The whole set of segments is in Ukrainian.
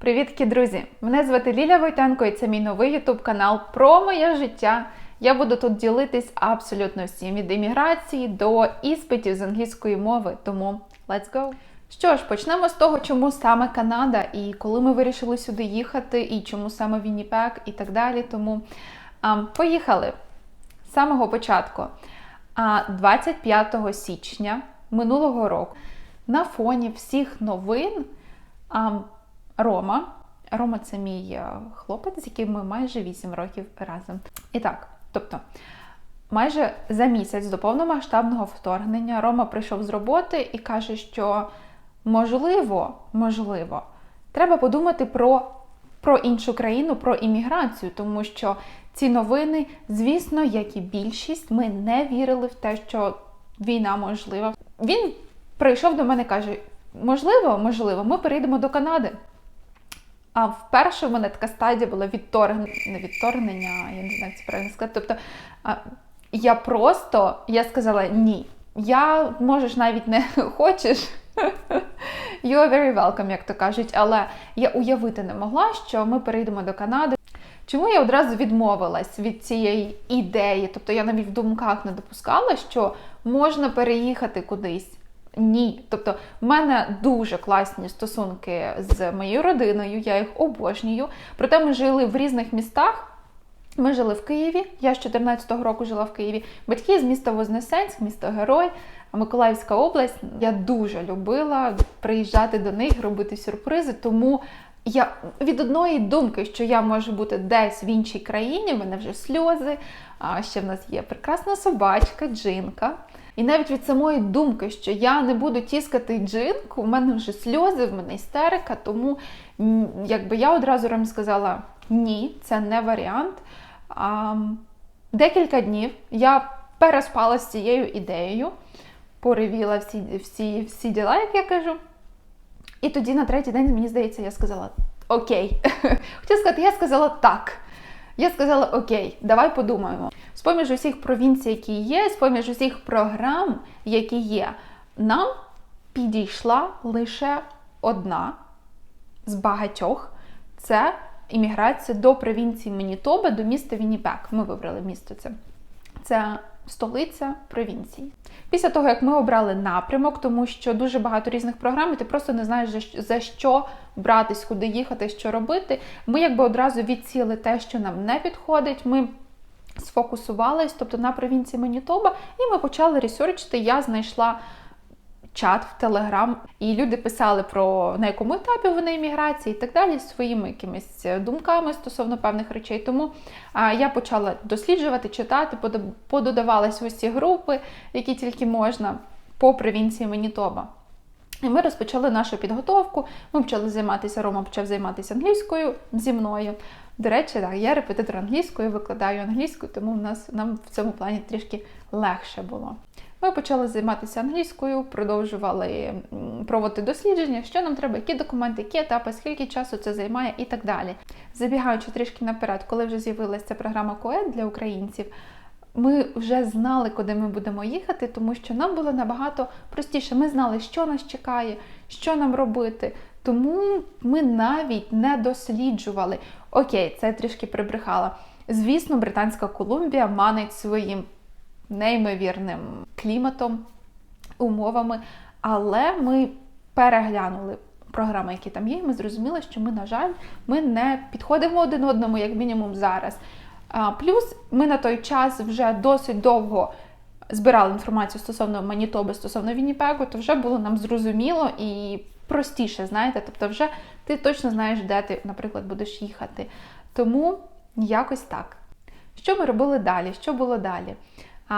Привітки, друзі! Мене звати Ліля Войтенко і це мій новий ютуб канал про моє життя. Я буду тут ділитись абсолютно всім від імміграції до іспитів з англійської мови. Тому let's go! Що ж, почнемо з того, чому саме Канада, і коли ми вирішили сюди їхати, і чому саме Вінніпек, і так далі. Тому а, поїхали з самого початку. А 25 січня минулого року на фоні всіх новин а, Рома. Рома це мій е, хлопець, з яким ми майже 8 років разом. І так, тобто, майже за місяць до повномасштабного вторгнення Рома прийшов з роботи і каже, що можливо, можливо, треба подумати про, про іншу країну, про імміграцію, тому що ці новини, звісно, як і більшість, ми не вірили в те, що війна можлива. Він прийшов до мене і каже: можливо, можливо, ми перейдемо до Канади. А вперше в мене така стадія була відторгнення, не відторгнення, я не знаю, як це правильно сказати. Тобто а, я просто я сказала ні. Я можеш навіть не хочеш. You are very welcome, як то кажуть, але я уявити не могла, що ми перейдемо до Канади. Чому я одразу відмовилась від цієї ідеї? Тобто я навіть в думках не допускала, що можна переїхати кудись. Ні. Тобто, в мене дуже класні стосунки з моєю родиною, я їх обожнюю. Проте ми жили в різних містах. Ми жили в Києві. Я з 14-го року жила в Києві. Батьки з міста Вознесенськ, місто Герой, Миколаївська область. Я дуже любила приїжджати до них, робити сюрпризи. Тому я від одної думки, що я можу бути десь в іншій країні, в мене вже сльози. А ще в нас є прекрасна собачка, джинка. І навіть від самої думки, що я не буду тіскати джинку, у мене вже сльози, в мене істерика, тому якби я одразу вам сказала ні, це не варіант. А, Декілька днів я переспала з цією ідеєю, перевіла всі, всі, всі діла, як я кажу. І тоді на третій день, мені здається, я сказала окей. Хотіла сказати, я сказала так. Я сказала: Окей, давай подумаємо. З поміж усіх провінцій, які є, з поміж усіх програм, які є, нам підійшла лише одна з багатьох це імміграція до провінції Манітоба, до міста Вінніпек. Ми вибрали місто це. Це столиця провінції. Після того, як ми обрали напрямок, тому що дуже багато різних програм, і ти просто не знаєш, за що братись, куди їхати, що робити. Ми якби одразу відсіли те, що нам не підходить. Ми сфокусувались, тобто на провінції Манітоба, і ми почали ресерчити. Я знайшла чат в Телеграм, і люди писали про на якому етапі вони імміграції і так далі, своїми якимись думками стосовно певних речей. Тому а, я почала досліджувати, читати, пододавалась в усі групи, які тільки можна по провінції Манітоба. І ми розпочали нашу підготовку. Ми почали займатися, Рома почав займатися англійською зі мною. До речі, так, я репетитор англійської, викладаю англійську, тому в нас нам в цьому плані трішки легше було. Ми почали займатися англійською, продовжували проводити дослідження, що нам треба, які документи, які етапи, скільки часу це займає і так далі. Забігаючи трішки наперед, коли вже з'явилася програма КОЕД для українців, ми вже знали, куди ми будемо їхати, тому що нам було набагато простіше. Ми знали, що нас чекає, що нам робити. Тому ми навіть не досліджували. Окей, це трішки прибрехала. Звісно, Британська Колумбія манить своїм неймовірним кліматом, умовами, але ми переглянули програми, які там є, і ми зрозуміли, що ми, на жаль, ми не підходимо один одному, як мінімум, зараз. Плюс ми на той час вже досить довго збирали інформацію стосовно Манітоби, стосовно Вінніпегу, то вже було нам зрозуміло і простіше, знаєте, тобто, вже ти точно знаєш, де ти, наприклад, будеш їхати. Тому якось так. Що ми робили далі? Що було далі?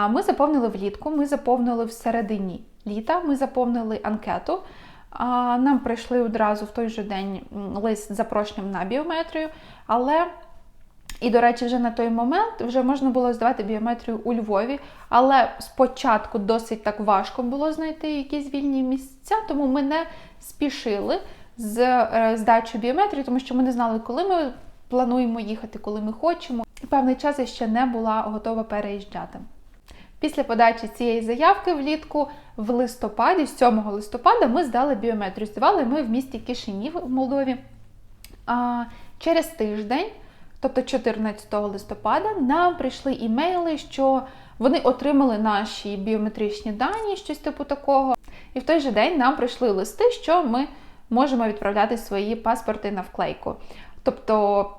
Ми заповнили влітку, ми заповнили всередині літа, ми заповнили анкету. Нам прийшли одразу в той же день лист з запрошенням на біометрію, але і, до речі, вже на той момент вже можна було здавати біометрію у Львові, але спочатку досить так важко було знайти якісь вільні місця, тому ми не спішили з е, здачою біометрії, тому що ми не знали, коли ми плануємо їхати, коли ми хочемо. І певний час я ще не була готова переїжджати. Після подачі цієї заявки влітку в листопаді, 7 листопада, ми здали біометрію. Здавали ми в місті Кишинів в Молдові. А через тиждень, тобто 14 листопада, нам прийшли імейли, що вони отримали наші біометричні дані, щось типу такого. І в той же день нам прийшли листи, що ми можемо відправляти свої паспорти на вклейку. Тобто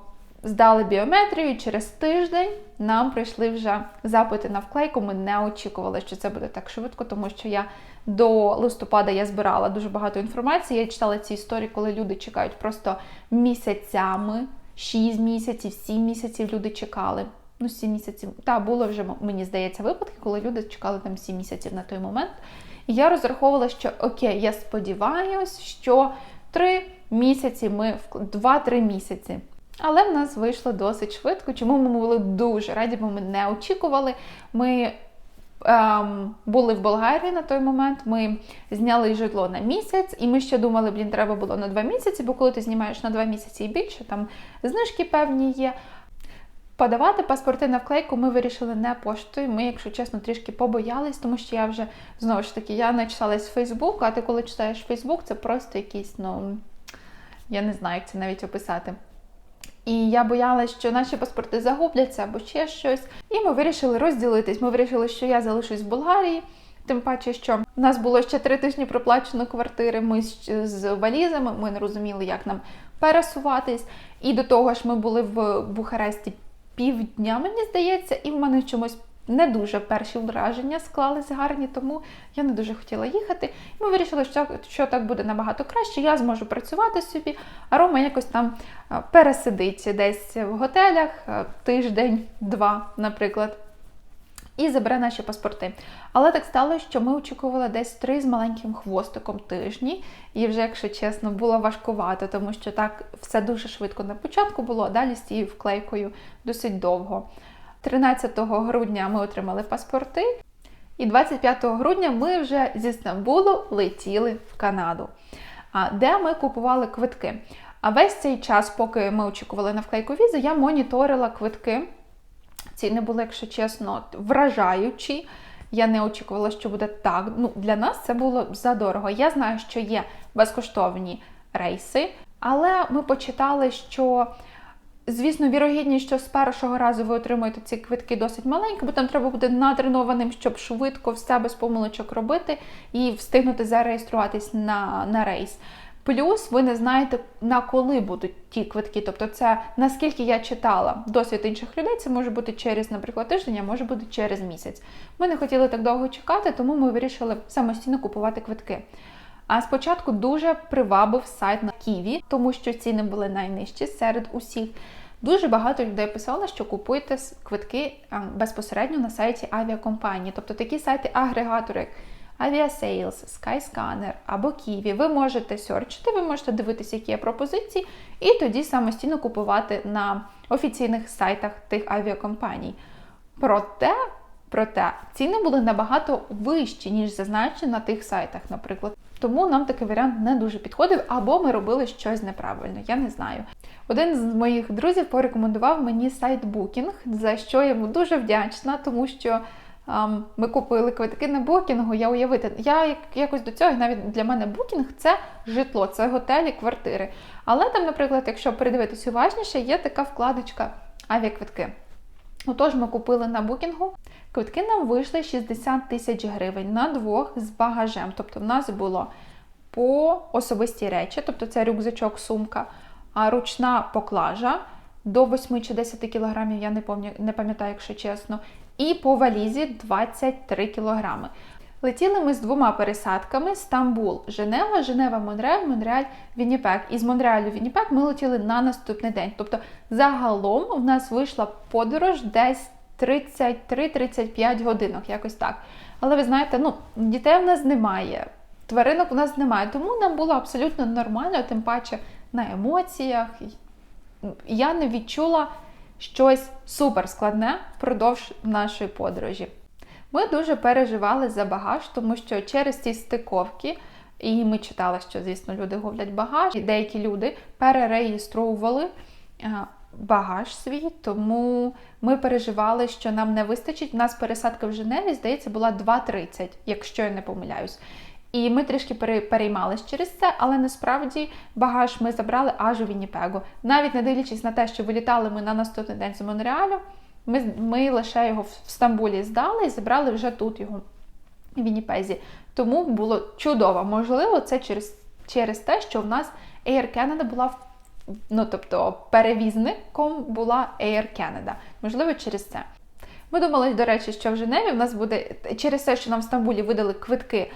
здали біометрію, через тиждень нам прийшли вже запити на вклейку. Ми не очікували, що це буде так швидко, тому що я до листопада я збирала дуже багато інформації. Я читала ці історії, коли люди чекають просто місяцями, 6 місяців, 7 місяців люди чекали. Ну, 7 місяців. Та було вже, мені здається, випадки, коли люди чекали там 7 місяців на той момент. І я розраховувала, що окей, я сподіваюся, що 3 місяці ми 2-3 місяці. Але в нас вийшло досить швидко. Чому ми були дуже раді, бо ми не очікували. Ми ем, були в Болгарії на той момент. Ми зняли житло на місяць, і ми ще думали, блін, треба було на два місяці, бо коли ти знімаєш на два місяці і більше, там знижки певні є. Подавати паспорти на вклейку ми вирішили не поштою. Ми, якщо чесно, трішки побоялись, тому що я вже знову ж таки я не читалась в Фейсбук, а ти коли читаєш Фейсбук, це просто якийсь, ну я не знаю, як це навіть описати. І я боялася, що наші паспорти загубляться або ще щось. І ми вирішили розділитись. Ми вирішили, що я залишусь в Болгарії. Тим паче, що в нас було ще три тижні проплачено квартири. Ми з валізами, ми не розуміли, як нам пересуватись. І до того ж, ми були в Бухаресті півдня, мені здається, і в мене чомусь не дуже перші враження склались гарні, тому я не дуже хотіла їхати. І Ми вирішили, що, так буде набагато краще. Я зможу працювати собі, а Рома якось там пересидить десь в готелях тиждень-два, наприклад. І забере наші паспорти. Але так сталося, що ми очікували десь три з маленьким хвостиком тижні. І вже, якщо чесно, було важкувато, тому що так все дуже швидко на початку було, а далі з цією вклейкою досить довго. 13 грудня ми отримали паспорти, і 25 грудня ми вже зі Стамбулу летіли в Канаду, де ми купували квитки. А весь цей час, поки ми очікували на вклейку візи, я моніторила квитки. Ціни були, якщо чесно, вражаючі. Я не очікувала, що буде так. Ну, Для нас це було задорого. Я знаю, що є безкоштовні рейси, але ми почитали, що Звісно, вірогідність, що з першого разу ви отримуєте ці квитки досить маленькі, бо там треба бути натренованим, щоб швидко все без помилочок робити і встигнути зареєструватись на, на рейс. Плюс ви не знаєте, на коли будуть ті квитки. Тобто, це наскільки я читала досвід інших людей, це може бути через, наприклад, тиждень, а може бути через місяць. Ми не хотіли так довго чекати, тому ми вирішили самостійно купувати квитки. А спочатку дуже привабив сайт на Ківі, тому що ціни були найнижчі серед усіх. Дуже багато людей писало, що купуйте квитки безпосередньо на сайті авіакомпанії, тобто такі сайти-агрегатори, як Aviasales, Skyscanner або Ківі. Ви можете сьорчити, ви можете дивитися, які є пропозиції, і тоді самостійно купувати на офіційних сайтах тих авіакомпаній. Проте Проте ціни були набагато вищі, ніж зазначені на тих сайтах, наприклад. Тому нам такий варіант не дуже підходив, або ми робили щось неправильно, я не знаю. Один з моїх друзів порекомендував мені сайт Booking, за що я йому дуже вдячна, тому що ем, ми купили квитки на букінгу. Я уявити, я якось до цього навіть для мене букінг це житло, це готелі, квартири. Але там, наприклад, якщо передивитись уважніше, є така вкладочка авіаквитки. Отож, ми купили на букінгу. Квитки нам вийшли 60 тисяч гривень на двох з багажем. Тобто, в нас було по особисті речі, тобто це рюкзачок, сумка, а ручна поклажа до 8 чи 10 кілограмів, я не пам'ятаю, якщо чесно. І по валізі 23 кілограми. Летіли ми з двома пересадками: Стамбул, Женева, Женева, Монреаль, Монреаль, Вінніпек. І з Монреалю Вінніпек ми летіли на наступний день. Тобто, загалом в нас вийшла подорож десь 33-35 годинок, якось так. Але ви знаєте, ну, дітей в нас немає, тваринок у нас немає, тому нам було абсолютно нормально, тим паче на емоціях. Я не відчула щось супер складне впродовж нашої подорожі. Ми дуже переживали за багаж, тому що через ці стиковки, і ми читали, що, звісно, люди гублять багаж, і деякі люди перереєстровували багаж свій, тому ми переживали, що нам не вистачить. У нас пересадка в Женеві, здається, була 2,30, якщо я не помиляюсь. І ми трішки пере- переймались через це, але насправді багаж ми забрали аж у Вінніпегу. Навіть не дивлячись на те, що вилітали ми на наступний день з Монреалю, ми, ми лише його в Стамбулі здали і забрали вже тут його в Вінніпезі. Тому було чудово. Можливо, це через, через те, що в нас Air Canada була ну, тобто перевізником була Air Canada. Можливо, через це. Ми думали, до речі, що в Женеві в нас буде через те, що нам в Стамбулі видали квитки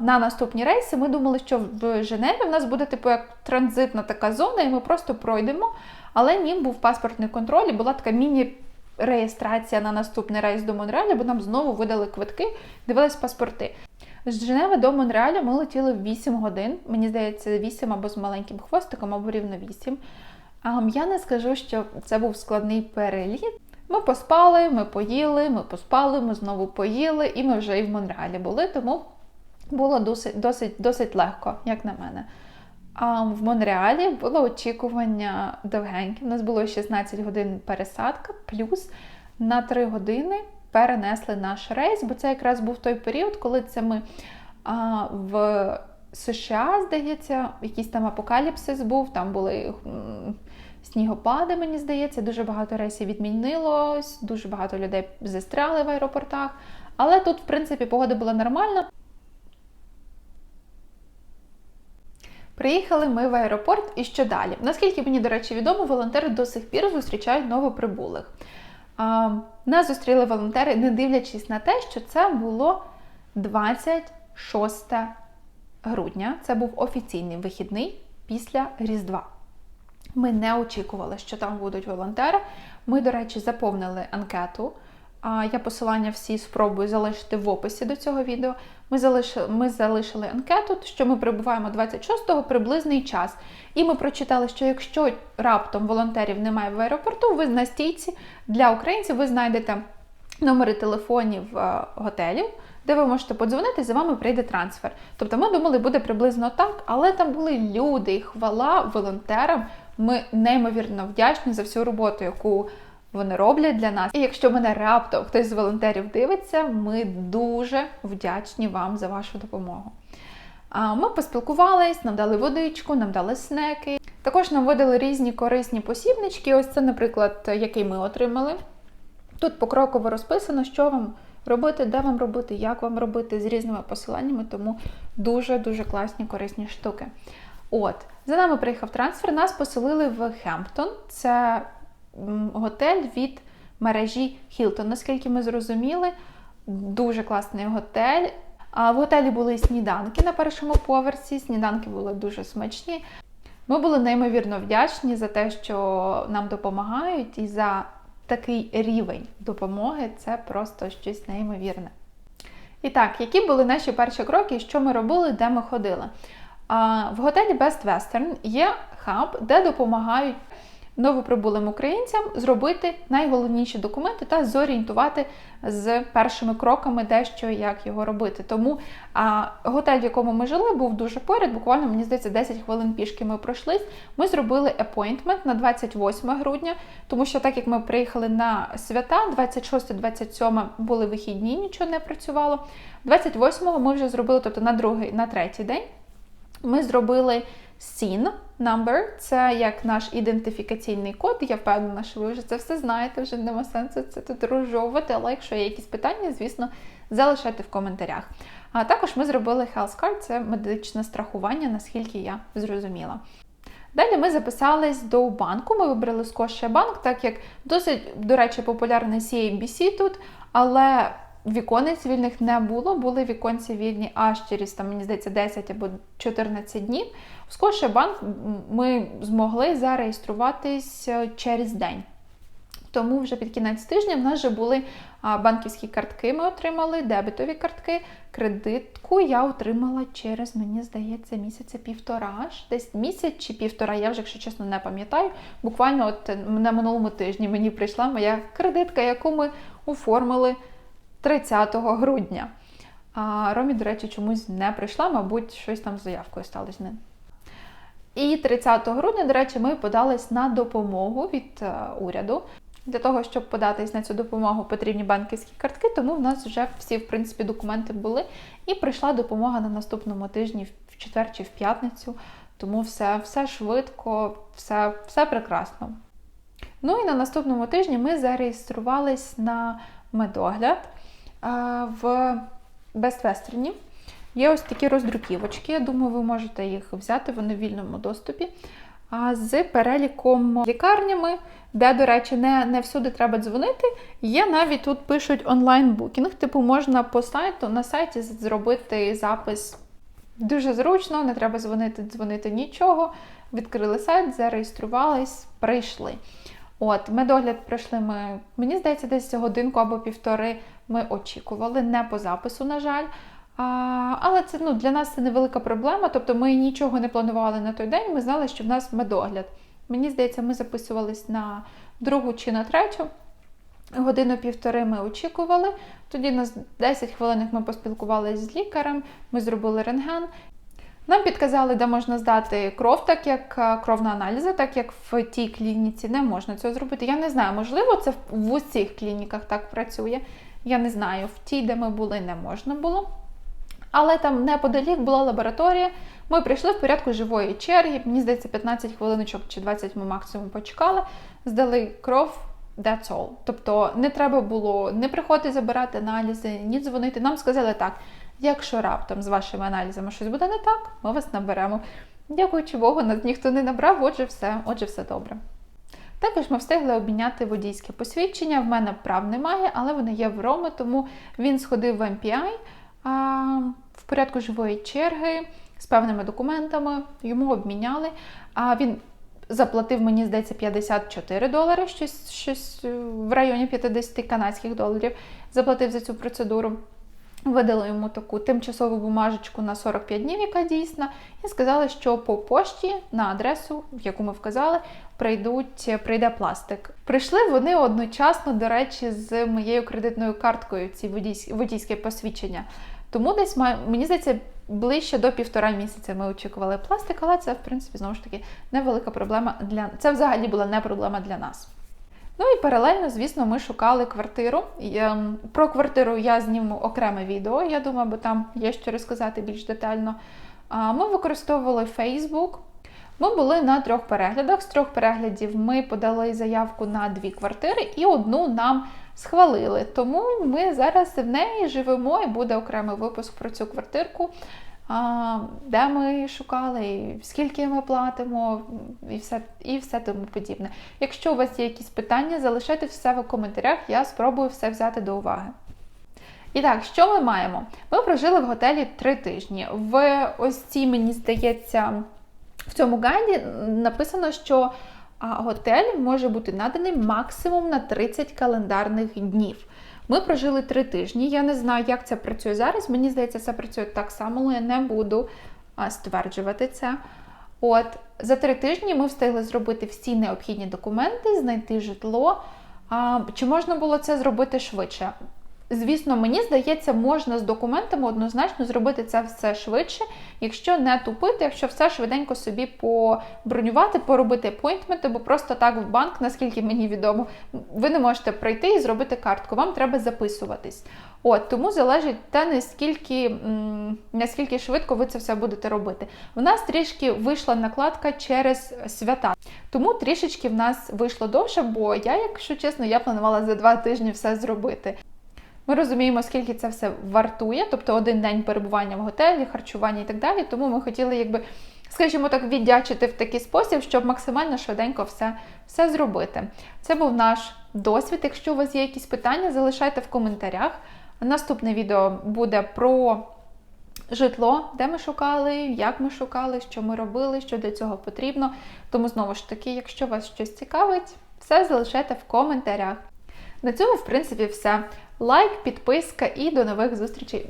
на наступні рейси. Ми думали, що в Женеві в нас буде типу як транзитна така зона, і ми просто пройдемо. Але ні, був паспортний контроль, і була така міні-реєстрація на наступний рейс до Монреаля, бо нам знову видали квитки, дивились паспорти. З Женеви до Монреаля ми летіли в 8 годин. Мені здається, 8 або з маленьким хвостиком, або рівно 8. А я не скажу, що це був складний переліт. Ми поспали, ми поїли, ми поспали, ми знову поїли, і ми вже і в Монреалі були, тому було досить, досить, досить легко, як на мене. А в Монреалі було очікування довгеньке. У нас було 16 годин пересадка, плюс на 3 години перенесли наш рейс, бо це якраз був той період, коли це ми а, в США, здається, якийсь там апокаліпсис був, там були снігопади, мені здається, дуже багато рейсів відмінилось, дуже багато людей застряли в аеропортах. Але тут, в принципі, погода була нормальна. Приїхали ми в аеропорт і що далі? Наскільки мені, до речі, відомо, волонтери до сих пір зустрічають новоприбулих. А, нас зустріли волонтери, не дивлячись на те, що це було 26 грудня. Це був офіційний вихідний після Різдва. Ми не очікували, що там будуть волонтери. Ми, до речі, заповнили анкету. Я посилання всі спробую залишити в описі до цього відео. Ми залишили, ми залишили анкету, що ми прибуваємо 26-го приблизний час. І ми прочитали, що якщо раптом волонтерів немає в аеропорту, ви на стійці для українців ви знайдете номери телефонів е, готелів, де ви можете подзвонити, за вами прийде трансфер. Тобто ми думали, буде приблизно так, але там були люди, і хвала волонтерам. Ми неймовірно вдячні за всю роботу, яку вони роблять для нас. І якщо мене раптом хтось з волонтерів дивиться, ми дуже вдячні вам за вашу допомогу. Ми поспілкувались, нам дали водичку, нам дали снеки. Також нам видали різні корисні посібнички. Ось це, наприклад, який ми отримали. Тут покроково розписано, що вам робити, де вам робити, як вам робити з різними посиланнями, тому дуже-дуже класні корисні штуки. От, за нами приїхав трансфер, нас поселили в Хемптон. Це готель від мережі Hilton. Наскільки ми зрозуміли, дуже класний готель. В готелі були сніданки на першому поверсі. Сніданки були дуже смачні. Ми були неймовірно вдячні за те, що нам допомагають, і за такий рівень допомоги це просто щось неймовірне. І так, які були наші перші кроки, що ми робили, де ми ходили? В готелі Best Western є хаб, де допомагають новоприбулим українцям зробити найголовніші документи та зорієнтувати з першими кроками, де що і як його робити. Тому а, готель, в якому ми жили, був дуже поряд. Буквально мені здається, 10 хвилин пішки ми пройшлись. Ми зробили appointment на 28 грудня, тому що так як ми приїхали на свята, 26-27 були вихідні, нічого не працювало. 28-го ми вже зробили, тобто на другий, на третій день. Ми зробили SIN number, це як наш ідентифікаційний код. Я впевнена, що ви вже це все знаєте, вже нема сенсу це тут розжовувати, але якщо є якісь питання, звісно, залишайте в коментарях. А також ми зробили Health Card, це медичне страхування, наскільки я зрозуміла. Далі ми записались до банку. Ми вибрали Scotia банк, так як досить, до речі, популярний CABC тут, але віконець вільних не було. Були віконці вільні аж через там, мені здається, 10 або 14 днів. В Scotia банк ми змогли зареєструватись е, через день. Тому вже під кінець тижня в нас вже були банківські картки. Ми отримали, дебетові картки, кредитку я отримала через, мені здається, місяця півтора. аж, Десь місяць чи півтора, я вже, якщо чесно, не пам'ятаю. Буквально от на минулому тижні мені прийшла моя кредитка, яку ми оформили 30 грудня. А Ромі, до речі, чомусь не прийшла, мабуть, щось там з заявкою сталося з. І 30 грудня, до речі, ми подались на допомогу від е, уряду. Для того, щоб податись на цю допомогу, потрібні банківські картки, тому в нас вже всі, в принципі, документи були. І прийшла допомога на наступному тижні, в четвер чи в п'ятницю. Тому все все швидко, все, все прекрасно. Ну і на наступному тижні ми зареєструвались на медогляд в Бествестерні. Є ось такі роздруківочки. Я думаю, ви можете їх взяти, вони в вільному доступі. А з переліком лікарнями, де, до речі, не не всюди треба дзвонити. Є навіть тут пишуть онлайн-букінг. Типу, можна по сайту на сайті зробити запис дуже зручно, не треба дзвонити, дзвонити нічого. Відкрили сайт, зареєструвались, прийшли. От, медогляд пройшли ми, мені здається, десь годинку або півтори ми очікували, не по запису, на жаль. А, Але це ну, для нас це невелика проблема. Тобто ми нічого не планували на той день, ми знали, що в нас медогляд. Мені здається, ми записувались на другу чи на третю. Годину-півтори ми очікували. Тоді на 10 хвилин ми поспілкувалися з лікарем, ми зробили рентген. Нам підказали, де можна здати кров, так як е, кров на аналізи, так як в тій клініці не можна цього зробити. Я не знаю, можливо, це в усіх клініках так працює. Я не знаю, в тій, де ми були, не можна було. Але там неподалік була лабораторія. Ми прийшли в порядку живої черги. Мені здається, 15 хвилиночок чи 20 ми максимум почекали, здали кров. That's all. Тобто не треба було не приходити забирати аналізи, ні дзвонити. Нам сказали так: якщо раптом з вашими аналізами щось буде не так, ми вас наберемо. Дякуючи Богу, нас ніхто не набрав, отже, все, отже, все добре. Також ми встигли обміняти водійське посвідчення. В мене прав немає, але вони є в Роми, тому він сходив в MPI а, в порядку живої черги з певними документами, йому обміняли. А він заплатив, мені здається, 54 долари, щось, щось в районі 50 канадських доларів. Заплатив за цю процедуру. Видали йому таку тимчасову бумажечку на 45 днів, яка дійсна, і сказали, що по пошті на адресу, в яку ми вказали, прийдуть, прийде пластик. Прийшли вони одночасно, до речі, з моєю кредитною карткою, ці водійське, водійське посвідчення. Тому десь мені здається, ближче до півтора місяця ми очікували пластик, але це, в принципі, знову ж таки невелика проблема для це взагалі була не проблема для нас. Ну і паралельно, звісно, ми шукали квартиру. Ем, про квартиру я зніму окреме відео, я думаю, бо там є що розказати більш детально. Ми використовували Facebook. Ми були на трьох переглядах. З трьох переглядів ми подали заявку на дві квартири і одну нам схвалили. Тому ми зараз в неї живемо і буде окремий випуск про цю квартирку де ми шукали, і скільки ми платимо, і все і все тому подібне. Якщо у вас є якісь питання, залишайте все в коментарях, я спробую все взяти до уваги. І так, що ми маємо? Ми прожили в готелі три тижні. В ось цій, мені здається, в цьому гайді написано, що готель може бути наданий максимум на 30 календарних днів. Ми прожили три тижні. Я не знаю, як це працює зараз. Мені здається, це працює так само, але я не буду стверджувати це. От, за три тижні ми встигли зробити всі необхідні документи, знайти житло. А, Чи можна було це зробити швидше? Звісно, мені здається, можна з документами однозначно зробити це все швидше, якщо не тупити, якщо все швиденько собі побронювати, поробити апойнтменти, бо просто так в банк, наскільки мені відомо, ви не можете прийти і зробити картку, вам треба записуватись. От, Тому залежить те, наскільки наскільки швидко ви це все будете робити. В нас трішки вийшла накладка через свята, тому трішечки в нас вийшло довше, бо я, якщо чесно, я планувала за два тижні все зробити. Ми розуміємо, скільки це все вартує, тобто один день перебування в готелі, харчування і так далі. Тому ми хотіли, якби, скажімо так, віддячити в такий спосіб, щоб максимально швиденько все, все зробити. Це був наш досвід. Якщо у вас є якісь питання, залишайте в коментарях. Наступне відео буде про житло, де ми шукали, як ми шукали, що ми робили, що для цього потрібно. Тому, знову ж таки, якщо вас щось цікавить, все залишайте в коментарях. На цьому, в принципі, все. Лайк, підписка і до нових зустрічей.